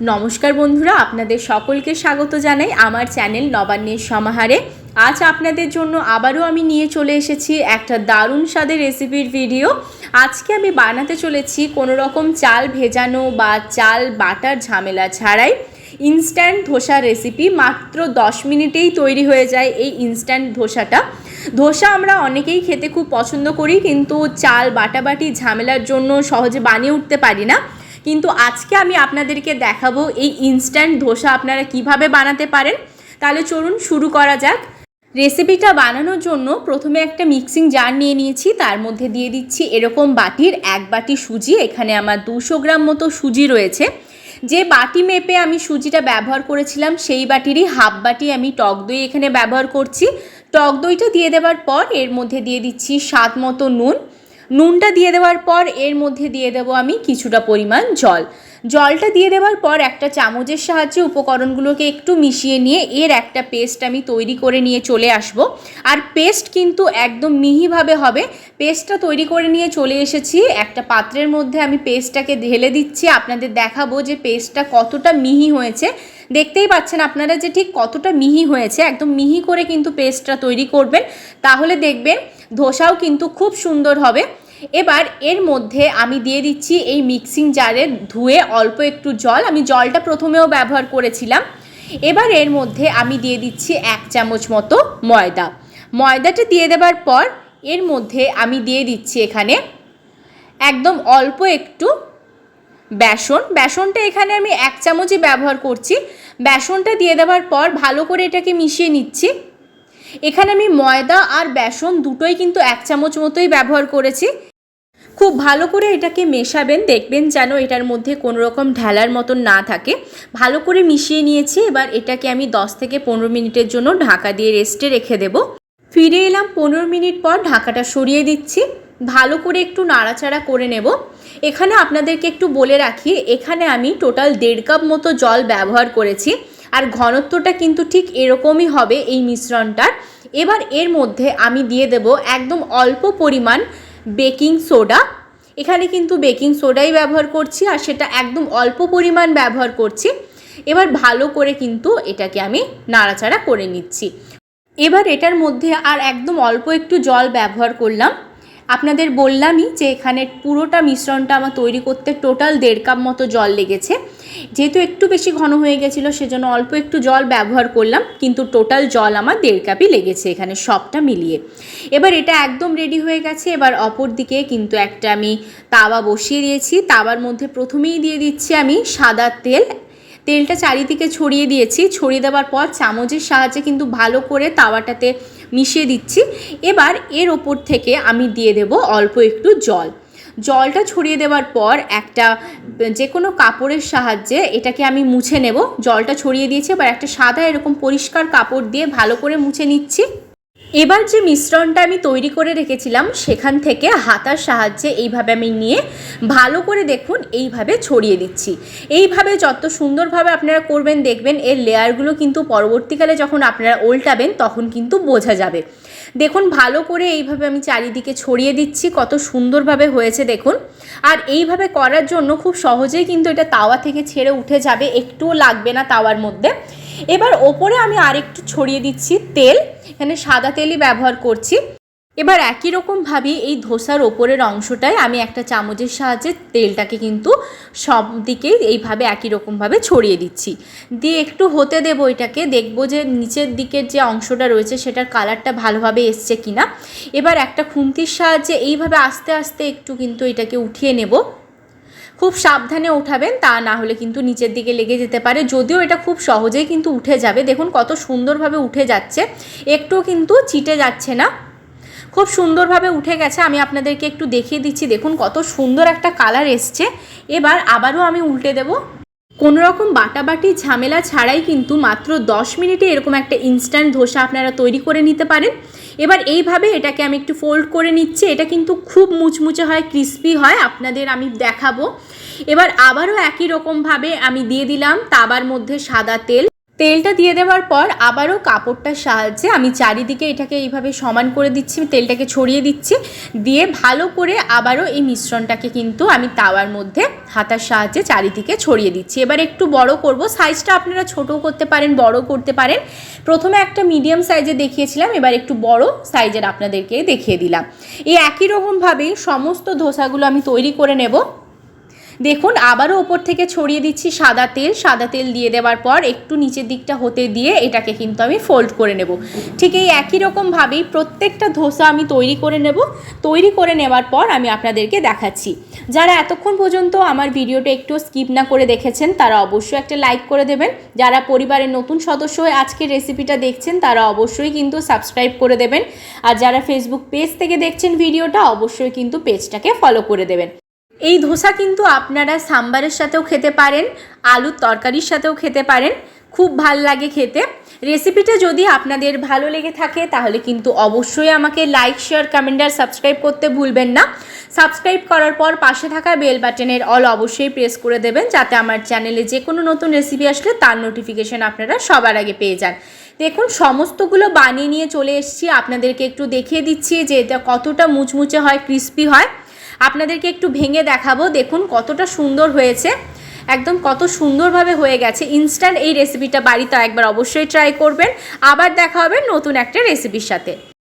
নমস্কার বন্ধুরা, আপনাদের সকলকে স্বাগত জানাই আমার চ্যানেল নবান্নের সমাহারে। আজ আপনাদের জন্য আবারও আমি নিয়ে চলে এসেছি একটা দারুণ স্বাদের রেসিপির ভিডিও। আজকে আমি বানাতে চলেছি কোনো রকম চাল ভেজানো বা চাল বাটার ঝামেলা ছাড়াই ইনস্ট্যান্ট ধোসা রেসিপি মাত্র দশ মিনিটেই তৈরি হয়ে যায় এই ইনস্ট্যান্ট ধোসাটা। ধোসা আমরা অনেকেই খেতে খুব পছন্দ করি, কিন্তু চাল বাটাবাটি ঝামেলার জন্য সহজে বানিয়ে উঠতে পারি না। কিন্তু আজকে আমি আপনাদেরকে দেখাবো এই ইনস্ট্যান্ট ধোসা আপনারা কীভাবে বানাতে পারেন। তাহলে চলুন শুরু করা যাক। রেসিপিটা বানানোর জন্য প্রথমে একটা মিক্সিং জার নিয়ে নিয়েছি, তার মধ্যে দিয়ে দিচ্ছি এরকম বাটির এক বাটি সুজি, এখানে আমার দুশো গ্রাম মতো সুজি রয়েছে। যে বাটি মেপে আমি সুজিটা ব্যবহার করেছিলাম, সেই বাটিরই হাফ বাটি আমি টক দই এখানে ব্যবহার করছি। টক দইটা দিয়ে দেওয়ার পর এর মধ্যে দিয়ে দিচ্ছি স্বাদ মতো নুন। নুনটা দিয়ে দেওয়ার পর এর মধ্যে দিয়ে দেবো আমি কিছুটা পরিমাণ জল। জলটা দিয়ে দেওয়ার পর একটা চামচের সাহায্যে উপকরণগুলোকে একটু মিশিয়ে নিয়ে এর একটা পেস্ট আমি তৈরি করে নিয়ে চলে আসব। আর পেস্ট কিন্তু একদম মিহিভাবে হবে। পেস্টটা তৈরি করে নিয়ে চলে এসেছি। একটা পাত্রের মধ্যে আমি পেস্টটাকে ঢেলে দিচ্ছি। আপনাদের দেখাবো যে পেস্টটা কতটা মিহি হয়েছে। দেখতেই পাচ্ছেন আপনারা যে ঠিক কতটা মিহি হয়েছে। একদম মিহি করে কিন্তু পেস্টটা তৈরি করবেন। তাহলে দেখবেন ধোসাও কিন্তু খুব সুন্দর হবে। এবার এর মধ্যে আমি দিয়ে দিচ্ছি এই মিক্সিং জারে ধুয়ে অল্প একটু জল। আমি জলটা প্রথমেও ব্যবহার করেছিলাম। এবার এর মধ্যে আমি দিয়ে দিচ্ছি এক চামচ মতো ময়দা। ময়দাটা দিয়ে দেবার পর এর মধ্যে আমি দিয়ে দিচ্ছি এখানে একদম অল্প একটু বেসন। বেসনটা এখানে আমি এক চামচই ব্যবহার করছি। বেসনটা দিয়ে দেওয়ার পর ভালো করে এটাকে মিশিয়ে নিচ্ছি। এখানে আমি ময়দা আর বেসন দুটোই কিন্তু এক চামচ মতোই ব্যবহার করেছি। খুব ভালো করে এটাকে মেশাবেন, দেখবেন যেন এটার মধ্যে কোনো রকম ঢেলার মতন না থাকে। ভালো করে মিশিয়ে নিয়েছি, এবার এটাকে আমি 10 থেকে পনেরো মিনিটের জন্য ঢাকা দিয়ে রেস্টে রেখে দেব। ফিরে এলাম পনেরো মিনিট পর ঢাকাটা সরিয়ে দিচ্ছি। ভালো করে একটু নাড়াচাড়া করে নেব। এখানে আপনাদেরকে একটু বলে রাখি, এখানে আমি টোটাল দেড় কাপ মতো জল ব্যবহার করেছি। আর ঘনত্বটা কিন্তু ঠিক এরকমই হবে এই মিশ্রণটার। এবার এর মধ্যে আমি দিয়ে দেব একদম অল্প পরিমাণ বেকিং সোডা। এখানে কিন্তু বেকিং সোডাই ব্যবহার করছি আর সেটা একদম অল্প পরিমাণ ব্যবহার করছি। এবার ভালো করে কিন্তু এটাকে আমি নাড়াচাড়া করে নিচ্ছি। এবার এটার মধ্যে আর একদম অল্প একটু জল ব্যবহার করলাম। আপনাদের বললামই যে এখানে পুরোটা মিশ্রণটা আমার তৈরি করতে টোটাল দেড় কাপ মতো জল লেগেছে। যেহেতু একটু বেশি ঘন হয়ে গেছিল, সেজন্য অল্প একটু জল ব্যবহার করলাম, কিন্তু টোটাল জল আমার দেড় কাপই লেগেছে এখানে সবটা মিলিয়ে। এবার এটা একদম রেডি হয়ে গেছে, এবার অপর দিকে কিন্তু একটা আমি তাওয়া বসিয়ে দিয়েছি। তাওয়ার মধ্যে প্রথমেই দিয়ে দিচ্ছি আমি সাদা তেল। তেলটা চারিদিকে ছড়িয়ে দিয়েছি। ছড়িয়ে দেওয়ার পর চামচের সাহায্যে কিন্তু ভালো করে তাওয়াটাতে মিশিয়ে দিচ্ছি। এবার এর ওপর থেকে আমি দিয়ে দেব অল্প একটু জল। জলটা ছড়িয়ে দেওয়ার পর একটা, যে কোনো কাপড়ের সাহায্যে এটাকে আমি মুছে নেব। জলটা ছড়িয়ে দিয়েছি, এবার একটা সাদা এরকম পরিষ্কার কাপড় দিয়ে ভালো করে মুছে নিচ্ছি। এবার যে মিশ্রণটা আমি তৈরি করে রেখেছিলাম, সেখান থেকে হাতার সাহায্যে এইভাবে আমি নিয়ে ভালো করে দেখুন এইভাবে ছড়িয়ে দিচ্ছি। এইভাবে যত সুন্দরভাবে আপনারা করবেন, দেখবেন এর লেয়ারগুলো কিন্তু পরবর্তীকালে যখন আপনারা উল্টাবেন তখন কিন্তু বোঝা যাবে। দেখুন, ভালো করে এইভাবে আমি চারিদিকে ছড়িয়ে দিচ্ছি, কত সুন্দরভাবে হয়েছে দেখুন। আর এইভাবে করার জন্য খুব সহজেই কিন্তু এটা তাওয়া থেকে ছেড়ে উঠে যাবে, একটুও লাগবে না তাওয়ার মধ্যে। এবার ওপরে আমি আরেকটু ছড়িয়ে দিচ্ছি তেল, এখানে সাদা তেলই ব্যবহার করছি। এবার একই রকমভাবে এই ধোসার ওপরের অংশটায় আমি একটা চামচের সাহায্যে তেলটাকে কিন্তু সব দিকেই এইভাবে একই রকমভাবে ছড়িয়ে দিচ্ছি। দিয়ে একটু হতে দেবো এটাকে, দেখব যে নিচের দিকের যে অংশটা রয়েছে সেটার কালারটা ভালোভাবে এসছে কিনা। এবার একটা খুন্তির সাহায্যে এইভাবে আস্তে আস্তে একটু কিন্তু এটাকে উঠিয়ে নেব। খুব সাবধানে উঠাবেন, তা না হলে কিন্তু নিচের দিকে লেগে যেতে পারে। যদিও এটা খুব সহজেই কিন্তু উঠে যাবে। দেখুন কত সুন্দরভাবে উঠে যাচ্ছে। একটু কিন্তু চিটে যাচ্ছে না। খুব সুন্দরভাবে উঠে গেছে। আমি আপনাদেরকে একটু দেখিয়ে দিচ্ছি। দেখুন কত সুন্দর একটা কালার এসছে। এবার আবারও আমি উল্টে দেব। কোনো রকম বাটাবাটি ঝামেলা ছাড়াই কিন্তু মাত্র 10 মিনিটে এরকম একটা ইনস্ট্যান্ট ধোসা আপনারা তৈরি করে নিতে পারেন। এবার এইভাবে এটাকে আমি একটু ফোল্ড করে নিচ্ছি। এটা কিন্তু খুব মুচমুচে হয় ক্রিস্পি হয়, আপনাদের আমি দেখাবো। এবার আবারও একই রকমভাবে আমি দিয়ে দিলাম তাবার মধ্যে সাদা তেল। তেলটা দিয়ে দেওয়ার পর আবারও কাপড়টার সাহায্যে আমি চারিদিকে এটাকে এইভাবে সমান করে দিচ্ছি তেলটাকে ছড়িয়ে দিচ্ছি, দিয়ে ভালো করে আবারও এই মিশ্রণটাকে কিন্তু আমি তাওয়ার মধ্যে হাতার সাহায্যে চারিদিকে ছড়িয়ে দিচ্ছি। এবার একটু বড় করব, সাইজটা আপনারা ছোটও করতে পারেন বড় করতে পারেন। প্রথমে একটা মিডিয়াম সাইজে দেখিয়েছিলাম, এবার একটু বড় সাইজের আপনাদেরকে দেখিয়ে দিলাম। এই একই রকমভাবেই সমস্ত ধোসাগুলো আমি তৈরি করে নেব। দেখুন, আবারও ওপর থেকে ছড়িয়ে দিচ্ছি সাদা তেল। সাদা তেল দিয়ে দেওয়ার পর একটু নিচের দিকটা হতে দিয়ে এটাকে কিন্তু আমি ফোল্ড করে নেব। ঠিক এই একই রকমভাবেই প্রত্যেকটা ধোসা আমি তৈরি করে নেব। তৈরি করে নেওয়ার পর আমি আপনাদেরকে দেখাচ্ছি। যারা এতক্ষণ পর্যন্ত আমার ভিডিওটা একটু স্কিপ না করে দেখেছেন, তারা অবশ্যই একটা লাইক করে দেবেন। যারা পরিবারের নতুন সদস্য হয়ে আজকের রেসিপিটা দেখছেন, তারা অবশ্যই কিন্তু সাবস্ক্রাইব করে দেবেন। আর যারা ফেসবুক পেজ থেকে দেখছেন ভিডিওটা, অবশ্যই কিন্তু পেজটাকে ফলো করে দেবেন। এই ধোসা কিন্তু আপনারা সাম্বারের সাথেও খেতে পারেন, আলুর তরকারির সাথেও খেতে পারেন। খুব ভালো লাগে খেতে। রেসিপিটা যদি আপনাদের ভালো লেগে থাকে, তাহলে কিন্তু অবশ্যই আমাকে লাইক, শেয়ার, কমেন্ট আর সাবস্ক্রাইব করতে ভুলবেন না। সাবস্ক্রাইব করার পর পাশে থাকা বেল বাটনের অল অবশ্যই প্রেস করে দেবেন, যাতে আমার চ্যানেলে যে কোনো নতুন রেসিপি আসলে তার নোটিফিকেশন আপনারা সবার আগে পেয়ে যান। দেখুন, সমস্তগুলো বানিয়ে নিয়ে চলে এসেছি। আপনাদেরকে একটু দেখিয়ে দিচ্ছি যে এটা কতটা মুচমুচে হয়, ক্রিস্পি হয়। আপনাদেরকে একটু ভেঙে দেখাবো। দেখুন কতটা সুন্দর হয়েছে। একদম কত সুন্দরভাবে হয়ে গেছে। ইনস্ট্যান্ট এই রেসিপিটা বাড়িতে একবার অবশ্যই ট্রাই করবেন। আবার দেখা হবে নতুন একটা রেসিপির সাথে।